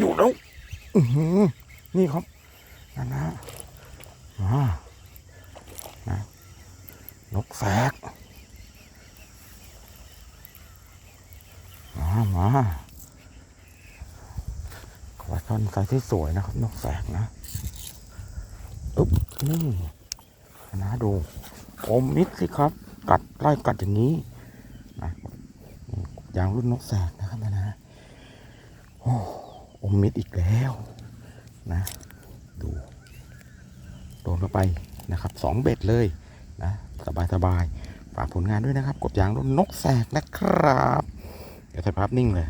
อยู่แล้วนี่ครับนั่นะมานะนกแสกมามาขวาช่อนไซที่สวยนะครับ นกแสกนะอึ๊บนี่นะดูอมมิดสิครับ กัดไล่กัดอย่างนี้นะยางรุ่นนกแสกนะครับนะนะโอ้ อมมิดอีกแล้วนะ ดูโดนเข้าไปนะครับสองเบ็ดเลยนะสบายสบายๆฝากผลงานด้วยนะครับกดยางรุ่นนกแสกนะครับ เดี๋ยวถ่ายภาพนิ่งเลย